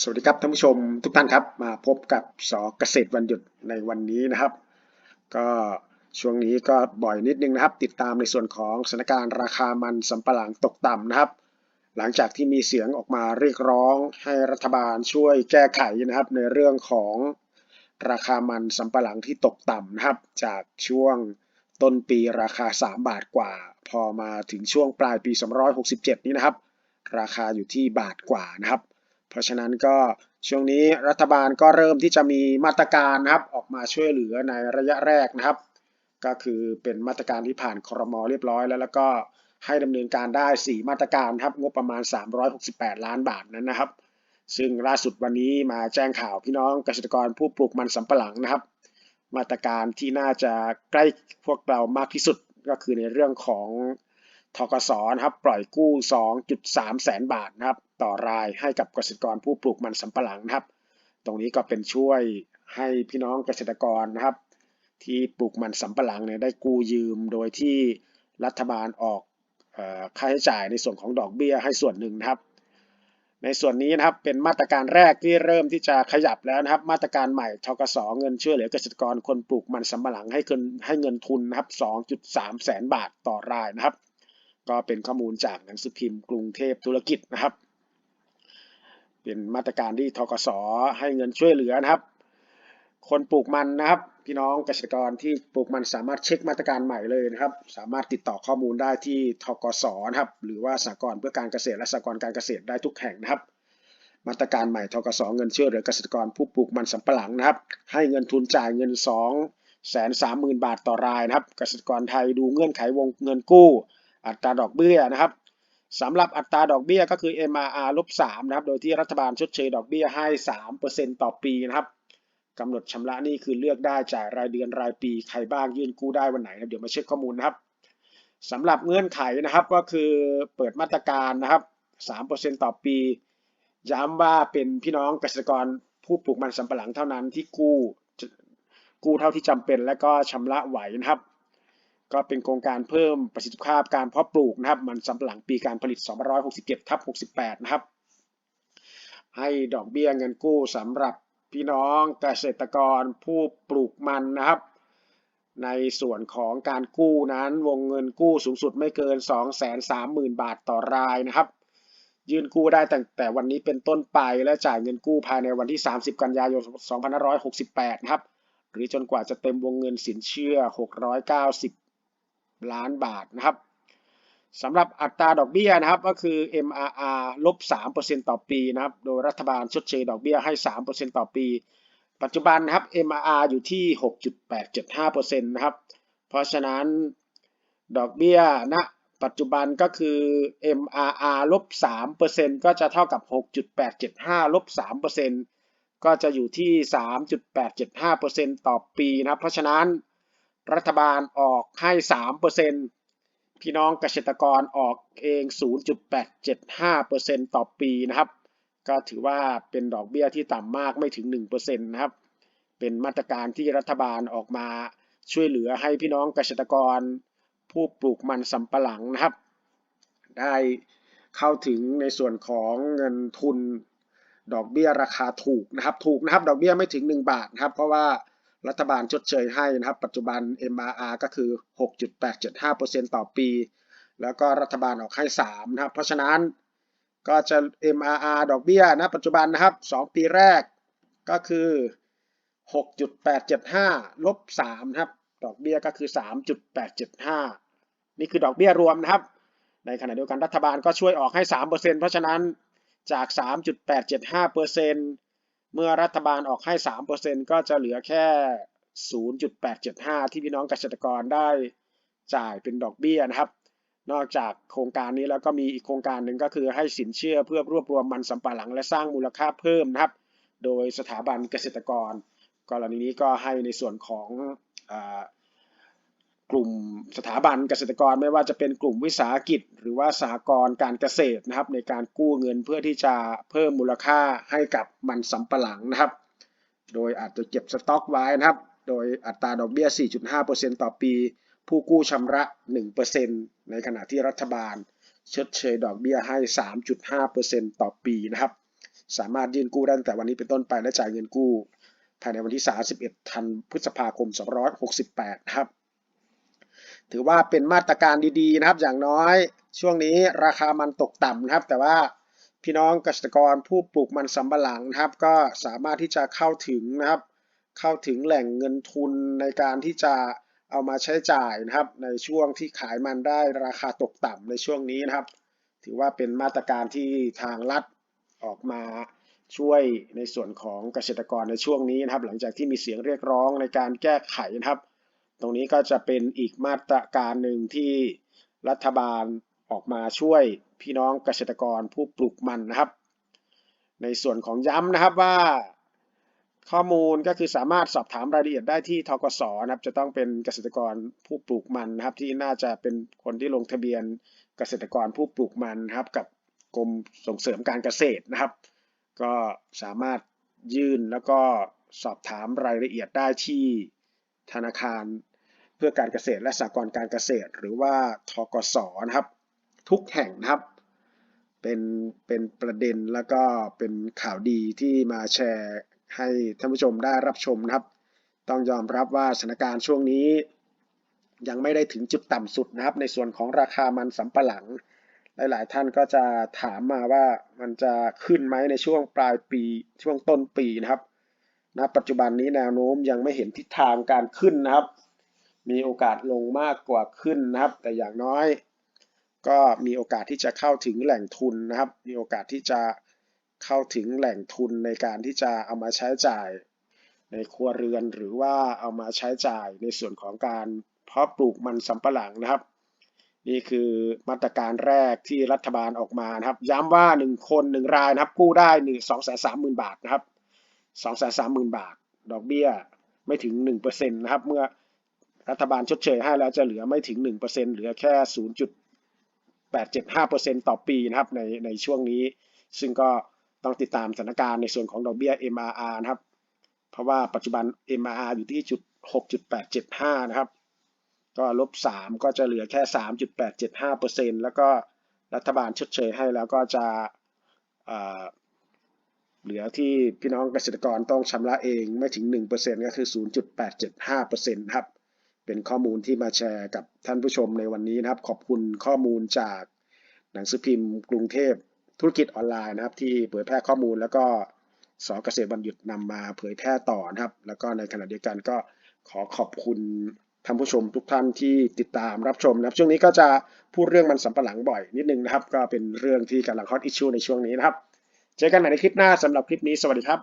สวัสดีครับท่านผู้ชมทุกท่านครับ มาพบกับสอเกษตรวันหยุดในวันนี้นะครับ ก็ช่วงนี้ก็บ่อยนิดนึงนะครับ ติดตามในส่วนของสถานการณ์ราคามันสำปะหลังตกต่ำนะครับ หลังจากที่มีเสียงออกมาเรียกร้องให้รัฐบาลช่วยแก้ไขนะครับ ในเรื่องของราคามันสำปะหลังที่ตกต่ำนะครับ จากช่วงต้นปีราคา 3 บาทกว่า พอมาถึงช่วงปลายปี 267 นี้นะครับ ราคาอยู่ที่บาทกว่านะครับ ราะฉะนั้นก็ช่วงนี้รัฐบาลก็เริ่มที่จะมีมาตรการนะครับออกมาช่วยเหลือในระยะแรกนะครับ ก็คือเป็นมาตรการที่ผ่านครมเรียบร้อยแล้วแล้วก็ให้ดำเนินการได้ 4 มาตรการครับงบประมาณ 368 ล้านบาทนั้นนะครับ ซึ่งล่าสุดวันนี้มาแจ้งข่าวพี่น้องเกษตรกรผู้ปลูกมันสำปะหลังนะครับ มาตรการที่น่าจะใกล้พวกเรามากที่สุดก็คือในเรื่องของ ทกสนะครับปล่อยกู้ 2.3 แสนบาทนะครับต่อรายให้กับเกษตรกรผู้ปลูกมันสำปะหลังนะครับ ตรงนี้ก็เป็นช่วยให้พี่น้องเกษตรกรนะครับ ที่ปลูกมันสำปะหลังเนี่ยได้กู้ยืมโดยที่รัฐบาลออกค่าใช้จ่ายในส่วนของดอกเบี้ยให้ส่วนหนึ่งนะครับ ในส่วนนี้นะครับเป็นมาตรการแรกที่เริ่มที่จะขยับแล้วนะครับ มาตรการใหม่ทกสเงินช่วยเหลือเกษตรกรคนปลูกมันสำปะหลังให้เงินให้เงินทุนนะครับ 2.3 แสนบาทต่อรายนะครับ ก็เป็นข้อมูลจากหนังสือพิมพ์กรุงเทพธุรกิจนะครับ เป็นมาตรการที่ทกสให้เงินช่วยเหลือนะครับ คนปลูกมันนะครับ พี่น้องเกษตรกรที่ปลูกมันสามารถเช็คมาตรการใหม่เลยนะครับ สามารถติดต่อข้อมูลได้ที่ทกสนะครับ หรือว่าสหกรณ์เพื่อการเกษตรและสหกรณ์การเกษตรได้ทุกแห่งนะครับมาตรการใหม่ทกสเงินช่วยเหลือเกษตรกรผู้ปลูกมันสำปะหลังนะครับ ให้เงินทุนจ่ายเงิน2แสนสามหมื่นบาทต่อรายนะครับ เกษตรกรไทยดูเงื่อนไขวงเงินกู้ อัตราดอกเบี้ยนะครับสำหรับอัตราดอกเบี้ยก็คือ MRR ลบ3นะครับ โดยที่รัฐบาลชดเชยดอกเบี้ยให้ 3%ต่อปีนะครับกำหนดชำระนี้คือเลือกได้จ่ายรายเดือนรายปีใครบ้างยื่นกู้ได้วันไหนนะเดี๋ยวมาเช็คข้อมูลนะครับสำหรับเงื่อนไขนะครับก็คือเปิดมาตรการนะครับ 3%ต่อปี ย้ำว่าเป็นพี่น้องเกษตรกรผู้ปลูกมันสำปะหลังเท่านั้นที่กู้กู้เท่าที่จำเป็นและก็ชำระไหวนะครับ ก็เป็นโครงการเพิ่มประสิทธิภาพการเพาะปลูกนะครับ มันสำปะหลังปีการผลิต 267ทับ68 นะครับ ให้ดอกเบี้ยเงินกู้สำหรับพี่น้องเกษตรกรผู้ปลูกมันนะครับ ในส่วนของการกู้นั้นวงเงินกู้สูงสุดไม่เกิน 230,000 บาทต่อรายนะครับยื่นกู้ได้ตั้งแต่วันนี้เป็นต้นไปและจ่ายเงินกู้ภายในวันที่ 30 กันยายน 2568 นะครับ หรือจนกว่าจะเต็มวงเงินสินเชื่อ 690 ล้านบาทนะครับสำหรับอัตราดอกเบี้ยนะครับก็คือ MRR ลบ 3%ต่อปีนะครับ โดยรัฐบาลชดเชยดอกเบี้ยให้ 3%ต่อปี ปัจจุบันนะครับ MRR อยู่ที่ 6.875%นะครับ เพราะฉะนั้นดอกเบี้ยณปัจจุบันก็คือ MRR ลบ 3%ก็จะเท่ากับ 6.875 ลบ 3%ก็จะอยู่ที่ 3.875%ต่อปีนะครับ เพราะฉะนั้น รัฐบาลออกให้3%พี่น้องเกษตรกรออกเอง 0.875%ต่อปีนะครับ ก็ถือว่าเป็นดอกเบี้ยที่ต่ำมากไม่ถึง 1%นะครับ เป็นมาตรการที่รัฐบาลออกมาช่วยเหลือให้พี่น้องเกษตรกร ผู้ปลูกมันสำปะหลังนะครับ ได้เข้าถึงในส่วนของเงินทุนดอกเบี้ยราคาถูกนะครับ ถูกนะครับ ดอกเบี้ยไม่ถึง 1 บาทนะครับ เพราะว่า รัฐบาลชดเชยให้นะครับ ปัจจุบัน MRR ก็คือ 6.875%ต่อปี แล้วก็รัฐบาลออกให้ 3 นะครับ เพราะฉะนั้นก็จะ MRR ดอกเบี้ยนะปัจจุบันนะครับ 2 ปีแรกก็คือ 6.875 ลบ 3 นะครับ ดอกเบี้ยก็คือ 3.875 นี่คือดอกเบี้ยรวมนะครับ ในขณะเดียวกันรัฐบาลก็ช่วยออกให้ 3%เพราะฉะนั้นจาก 3.875% เมื่อรัฐบาลออกให้ 3%ก็จะเหลือแค่ 0.875 ที่พี่น้องเกษตรกรได้จ่ายเป็นดอกเบี้ยนะครับ นอกจากโครงการนี้แล้วก็มีอีกโครงการหนึ่งก็คือให้สินเชื่อเพื่อรวบรวมมันสำปะหลังและสร้างมูลค่าเพิ่มนะครับ โดยสถาบันเกษตรกร กรณีนี้ก็ให้ในส่วนของ กลุ่มสถาบันเกษตรกรไม่ว่าจะเป็นกลุ่มวิสาหกิจ หรือว่าสหกรณ์การเกษตรนะครับ ในการกู้เงินเพื่อที่จะเพิ่มมูลค่าให้กับมันสำปะหลังนะครับ โดยอาจจะเก็บสต็อกไว้นะครับ โดยอัตราดอกเบี้ย 4.5%ต่อปี ผู้กู้ชำระ 1%ในขณะที่รัฐบาลชดเชยดอกเบี้ยให้ 3.5%ต่อปีนะครับ สามารถยื่นกู้ได้ตั้งแต่วันนี้เป็นต้นไปและจ่ายเงินกู้ ภายในวันที่ 31 ธันพฤษภาคม 2568 นะครับ ถือว่าเป็นมาตรการดีๆนะครับ อย่างน้อยช่วงนี้ราคามันตกต่ำนะครับ แต่ว่าพี่น้องเกษตรกรผู้ปลูกมันสำปะหลังนะครับ ก็สามารถที่จะเข้าถึงนะครับ เข้าถึงแหล่งเงินทุนในการที่จะเอามาใช้จ่ายนะครับ ในช่วงที่ขายมันได้ราคาตกต่ำในช่วงนี้นะครับ ถือว่าเป็นมาตรการที่ทางรัฐออกมาช่วยในส่วนของเกษตรกรในช่วงนี้นะครับ หลังจากที่มีเสียงเรียกร้องในการแก้ไขนะครับ ตรงนี้ก็จะเป็นอีกมาตรการหนึ่งที่รัฐบาลออกมาช่วยพี่น้องเกษตรกรผู้ปลูกมันนะครับ ในส่วนของย้ำนะครับว่า ข้อมูลก็คือสามารถสอบถามรายละเอียดได้ที่ทกสนะครับ จะต้องเป็นเกษตรกรผู้ปลูกมันนะครับ ที่น่าจะเป็นคนที่ลงทะเบียนเกษตรกรผู้ปลูกมันนะครับกับกรมส่งเสริมการเกษตรนะครับ ก็สามารถยื่นแล้วก็สอบถามรายละเอียดได้ที่ ธนาคารเพื่อการเกษตรและสหกรณ์การเกษตร หรือว่าทกสนะครับ ทุกแห่งนะครับ เป็นเป็นประเด็นแล้วก็เป็นข่าวดีที่มาแชร์ให้ท่านผู้ชมได้รับชมนะครับ ต้องยอมรับว่าสถานการณ์ช่วงนี้ ยังไม่ได้ถึงจุดต่ำสุดนะครับ ในส่วนของราคามันสำปะหลัง หลาย ๆ ท่านก็จะถามมาว่ามันจะขึ้นไหมในช่วงปลายปีช่วงต้นปีนะครับ ณปัจจุบันนี้แนวโน้มยังไม่เห็นทิศทางการขึ้นนะครับ มีโอกาสลงมากกว่าขึ้นนะครับ แต่อย่างน้อย ก็มีโอกาสที่จะเข้าถึงแหล่งทุนนะครับ มีโอกาสที่จะเข้าถึงแหล่งทุนในการที่จะเอามาใช้จ่ายในครัวเรือนหรือว่าเอามาใช้จ่ายในส่วนของการเพาะปลูกมันสำปะหลังนะครับ นี่คือมาตรการแรกที่รัฐบาลออกมานะครับ ย้ำว่า 1 คน 1 รายนะครับกู้ได้ 1 2 3 0 0 0 0 บาทนะครับ 2 3 0 0 0 0 บาท ดอกเบี้ยไม่ถึง 1%นะครับ เมื่อรัฐบาลชดเชยให้แล้วจะเหลือไม่ถึง 1%เหลือแค่ 0.875%ต่อปีนะครับในในช่วงนี้ ซึ่งก็ต้องติดตามสถานการณ์ในส่วนของดอกเบี้ย MRR นะครับ เพราะว่าปัจจุบัน MRR อยู่ที่จุด6.875 นะครับ ก็ลบ 3 ก็จะเหลือแค่ 3.875%แล้วก็รัฐบาลชดเชยให้แล้วก็จะ เหลือที่พี่น้องเกษตรกรต้องชำระเองไม่ถึง 1%ก็คือ 0.875%ครับ เป็นข้อมูลที่มาแชร์กับท่านผู้ชมในวันนี้นะครับ ขอบคุณข้อมูลจากหนังสือพิมพ์กรุงเทพธุรกิจออนไลน์นะครับ ที่เผยแพร่ข้อมูลแล้วก็สเกษตรบัณฑิตนำมาเผยแพร่ต่อนะครับ แล้วก็ในขณะเดียวกันก็ขอขอบคุณท่านผู้ชมทุกท่านที่ติดตามรับชมนะครับ ช่วงนี้ก็จะพูดเรื่องมันสำปะหลังบ่อยนิดนึงนะครับ ก็เป็นเรื่องที่กำลังฮอตอิชชูในช่วงนี้นะครับ เจอกันใหม่ในคลิปหน้าสำหรับคลิปนี้สวัสดีครับ